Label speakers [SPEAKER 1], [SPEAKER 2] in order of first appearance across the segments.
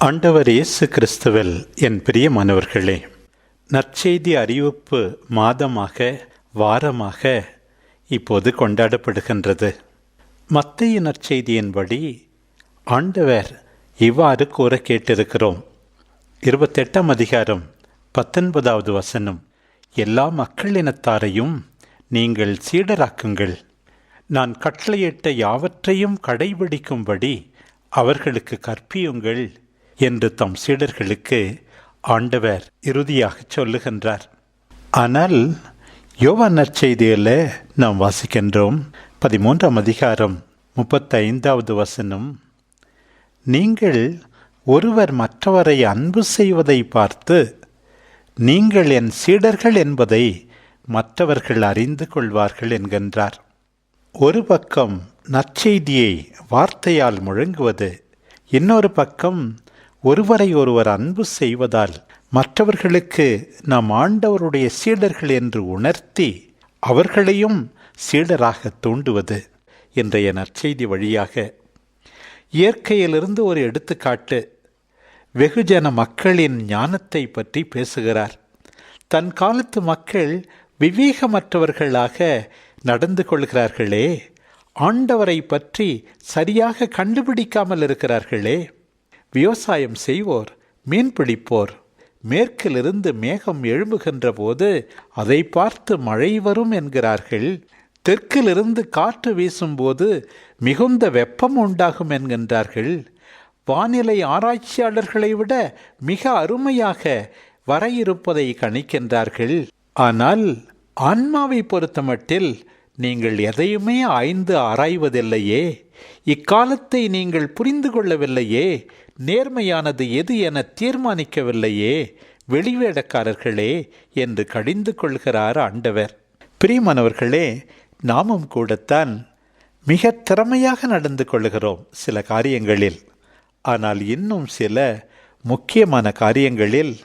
[SPEAKER 1] ஆண்டவர் இயேசு கிறிஸ்துவில் என் பிரியமானவர்களே நற்செய்தி அறிவிப்பு மாதமாக வாரமாக இப்போது கொண்டாடப்படுகின்றது. மத்திய நற்செய்தியின்படி ஆண்டவர் இவ்வாறு கூற கேட்டிருக்கிறோம். இருபத்தெட்டாம் அதிகாரம் பத்தொன்பதாவது வசனம் எல்லா மக்களினத்தாரையும் நீங்கள் சீடராக்குங்கள். நான் கட்டளையிட்ட யாவற்றையும் கடைபிடிக்கும்படி அவர்களுக்கு கற்பியுங்கள். என்று தம் சீடர்களுக்கு ஆண்டவர் இறுதியாக சொல்லுகின்றார். ஆனால் யோவான் நற்செய்தியில் நாம் வாசிக்கின்றோம். பதிமூன்றாம் அதிகாரம் முப்பத்தைந்தாவது வசனம். நீங்கள் ஒருவர் மற்றவரை அன்பு செய்வதை பார்த்து நீங்கள் என் சீடர்கள் என்பதை மற்றவர்கள் அறிந்து கொள்வார்கள் என்கின்றார். ஒரு பக்கம் நற்செய்தியை வார்த்தையால் முழங்குவது இன்னொரு பக்கம் ஒருவரை ஒருவர் அன்பு செய்வதால் மற்றவர்களுக்கு நாம் ஆண்டவருடைய சீடர்கள் என்று உணர்த்தி அவர்களையும் சீடராக தூண்டுவது இன்றைய நற்செய்தி வழியாக. இயற்கையிலிருந்து ஒரு எடுத்துக்காட்டு. வெகுஜன மக்களின் ஞானத்தை பற்றி பேசுகிறார். தன் காலத்து மக்கள் விவேகமற்றவர்களாக நடந்து கொள்கிறார்களே. ஆண்டவரை பற்றி சரியாக கண்டுபிடிக்காமல் இருக்கிறார்களே. விவசாயம் செய்வோர் மீன் பிடிப்போர் மேற்கிலிருந்து மேகம் எழும்புகின்ற போது அதை பார்த்து மழை வரும் என்கிறார்கள். தெற்கிலிருந்து காற்று வீசும்போது மிகுந்த வெப்பம் உண்டாகும் என்கின்றார்கள். வானிலை ஆராய்ச்சியாளர்களை விட மிக அருமையாக வரையிருப்பதை கணிக்கின்றார்கள். ஆனால் ஆன்மாவை பொறுத்தமட்டில் நீங்கள் எதையுமே ஆய்ந்து ஆராய்வதில்லையே. இக்காலத்தை நீங்கள் புரிந்து கொள்ளவில்லையே நேர்மையானது எது என தீர்மானிக்கவில்லையே வெளிவேடக்காரர்களே என்று கடிந்து கொள்கிறார் ஆண்டவர். பிரியமானவர்களே நாமும் கூடத்தான் மிக திறமையாக நடந்து கொள்கிறோம் சில காரியங்களில். ஆனால் இன்னும் சில முக்கியமான காரியங்களில்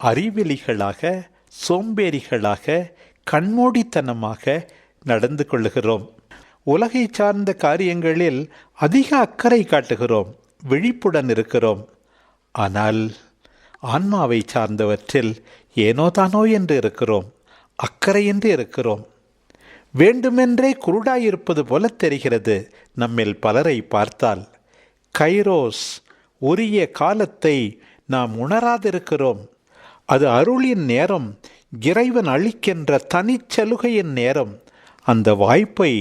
[SPEAKER 1] அறிவெளிகளாக சோம்பேறிகளாக கண்மூடித்தனமாக நடந்து கொள்கிறோம் உலகை சார்ந்த காரியங்களில் அதிக அக்கறை காட்டுகிறோம் விழிப்புடன் இருக்கிறோம். ஆனால் ஆன்மாவை சார்ந்தவற்றில் ஏனோதானோ என்று இருக்கிறோம் அக்கறையின்றி இருக்கிறோம். வேண்டுமென்றே குருடாயிருப்பது போல தெரிகிறது நம்மில் பலரை பார்த்தால். கைரோஸ் உரிய காலத்தை நாம் உணராதிருக்கிறோம். அது அருளின் நேரம் இறைவன் அளிக்கின்ற தனிச்சலுகையின் நேரம். அந்த வாய்ப்பை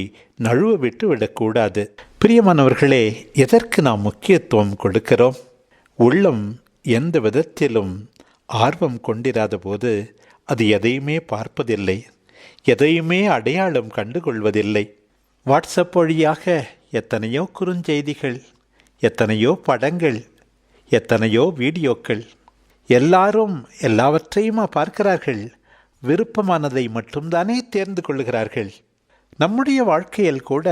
[SPEAKER 1] நழுவ விட்டு விடக்கூடாது பிரியமானவர்களே எதற்கு நாம் முக்கியத்துவம் கொடுக்கிறோம்? உள்ளம் எந்த விதத்திலும் ஆர்வம் கொண்டிராத போது அது எதையுமே பார்ப்பதில்லை. எதையுமே அடையாளம் கண்டுகொள்வதில்லை. வாட்ஸ்அப் வழியாக எத்தனையோ குறுஞ்செய்திகள் எத்தனையோ படங்கள் எத்தனையோ வீடியோக்கள் எல்லாரும் எல்லாவற்றையுமா பார்க்கிறார்கள்? விருப்பமானதை மட்டும்தானே தேர்ந்து கொள்கிறார்கள்? நம்முடைய வாழ்க்கையில் கூட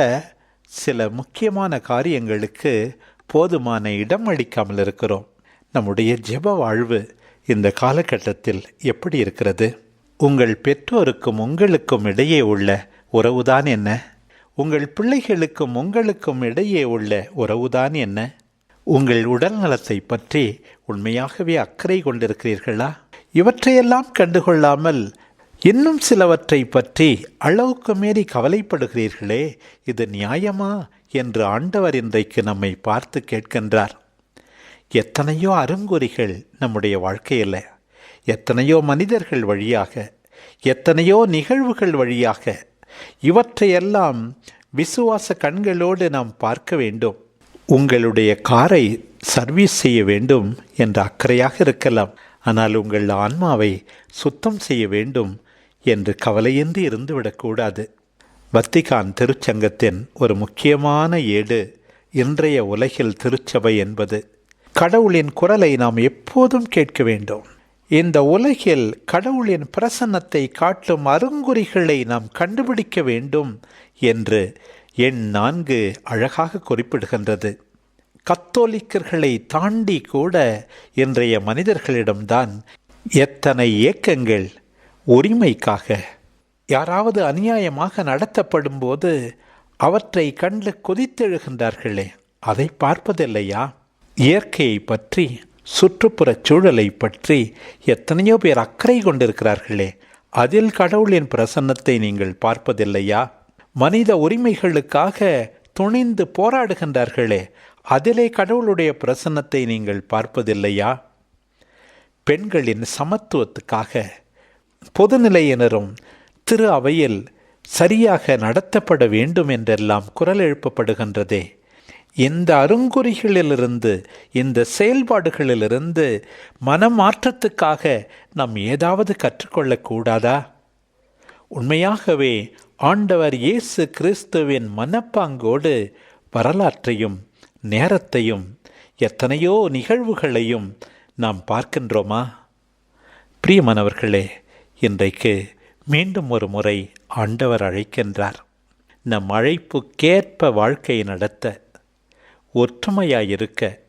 [SPEAKER 1] சில முக்கியமான காரியங்களுக்கு போதுமான இடம் அளிக்காமல் இருக்கிறோம். நம்முடைய ஜெப வாழ்வு இந்த காலகட்டத்தில் எப்படி இருக்கிறது? உங்கள் பெற்றோருக்கும் உங்களுக்கும் இடையே உள்ள உறவுதான் என்ன? உங்கள் பிள்ளைகளுக்கும் உங்களுக்கும் இடையே உள்ள உறவுதான் என்ன? உங்கள் உடல் நலத்தை பற்றி உண்மையாகவே அக்கறை கொண்டிருக்கிறீர்களா? இவற்றையெல்லாம் கண்டுகொள்ளாமல் இன்னும் சிலவற்றை பற்றி அளவுக்கு மீறி கவலைப்படுகிறீர்களே இது நியாயமா என்று ஆண்டவர் இன்றைக்கு நம்மை பார்த்து கேட்கின்றார். எத்தனையோ அருங்குறிகள் நம்முடைய வாழ்க்கையில் எத்தனையோ மனிதர்கள் வழியாக எத்தனையோ நிகழ்வுகள் வழியாக இவற்றையெல்லாம் விசுவாச கண்களோடு நாம் பார்க்க வேண்டும். உங்களுடைய காரை சர்வீஸ் செய்ய வேண்டும் என்ற அக்கறையாக இருக்கலாம். ஆனால் உங்கள் ஆன்மாவை சுத்தம் செய்ய வேண்டும் என்று கவலையின்றி இருந்துவிடக்கூடாது. வத்திகான் திருச்சங்கத்தின் ஒரு முக்கியமான ஏடு இன்றைய உலகில் திருச்சபை என்பது. கடவுளின் குரலை நாம் எப்போதும் கேட்க வேண்டும். இந்த உலகில் கடவுளின் பிரசன்னத்தை காட்டும் அருங்குறிகளை நாம் கண்டுபிடிக்க வேண்டும் என்று எண் நான்கு அழகாக குறிப்பிடுகின்றது. கத்தோலிக்கர்களை தாண்டி கூட இன்றைய மனிதர்களிடம்தான் எத்தனை இயக்கங்கள் உரிமைக்காக யாராவது அநியாயமாக நடத்தப்படும் போது அவற்றை கண்டு கொதித்தெழுகின்றார்களே அதை பார்ப்பதில்லையா? இயற்கையை பற்றி சுற்றுப்புறச் சூழலை பற்றி எத்தனையோ பேர் அக்கறை கொண்டிருக்கிறார்களே அதில் கடவுளின் பிரசன்னத்தை நீங்கள் பார்ப்பதில்லையா? மனித உரிமைகளுக்காக துணிந்து போராடுகின்றார்களே அதிலே கடவுளுடைய பிரசன்னத்தை நீங்கள் பார்ப்பதில்லையா? பெண்களின் சமத்துவத்துக்காக பொதுநிலையினரும் திரு அவையில் சரியாக நடத்தப்பட வேண்டும் என்றெல்லாம் குரல் எழுப்பப்படுகின்றதே. இந்த அருங்குறிகளிலிருந்து இந்த செயல்பாடுகளிலிருந்து மனமாற்றத்துக்காக நாம் ஏதாவது கற்றுக்கொள்ளக்கூடாதா? உண்மையாகவே ஆண்டவர் இயேசு கிறிஸ்துவின் மனப்பாங்கோடு வரலாற்றையும் நேரத்தையும் எத்தனையோ நிகழ்வுகளையும் நாம் பார்க்கின்றோமா? பிரியமானவர்களே இன்றைக்கு மீண்டும் ஒரு முறை ஆண்டவர் அழைக்கின்றார். நம் அழைப்புக்கேற்ப வாழ்க்கை நடத்த ஒற்றுமையாயிருக்க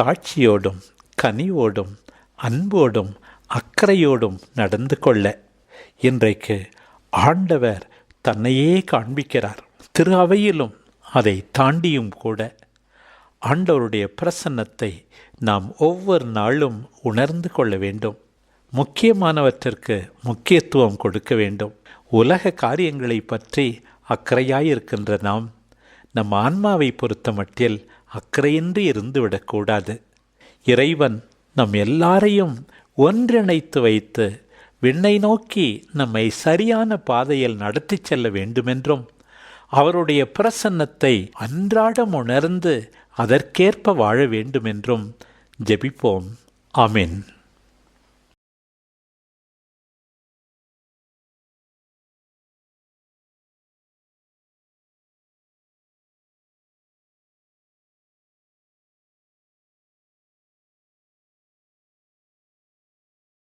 [SPEAKER 1] தாட்சியோடும் கனிவோடும் அன்போடும் அக்கறையோடும் நடந்து கொள்ள இன்றைக்கு ஆண்டவர் தன்னையே காண்பிக்கிறார். திரு அவையிலும் அதை தாண்டியும் கூட ஆண்டவருடைய பிரசன்னத்தை நாம் ஒவ்வொரு நாளும் உணர்ந்து கொள்ள வேண்டும். முக்கியமானவற்றிற்கு முக்கியத்துவம் கொடுக்க வேண்டும். உலக காரியங்களை பற்றி அக்கறையாயிருக்கின்ற நாம் நம் ஆன்மாவை பொறுத்த மட்டில் அக்கறையின்றி இருந்துவிடக்கூடாது இறைவன் நம் எல்லாரையும் ஒன்றிணைத்து வைத்து விண்ணை நோக்கி நம்மை சரியான பாதையில் நடத்தி செல்ல வேண்டுமென்றும் அவருடைய பிரசன்னத்தை அன்றாடம் உணர்ந்து அதற்கேற்ப வாழ வேண்டுமென்றும் ஜெபிப்போம். ஆமீன்.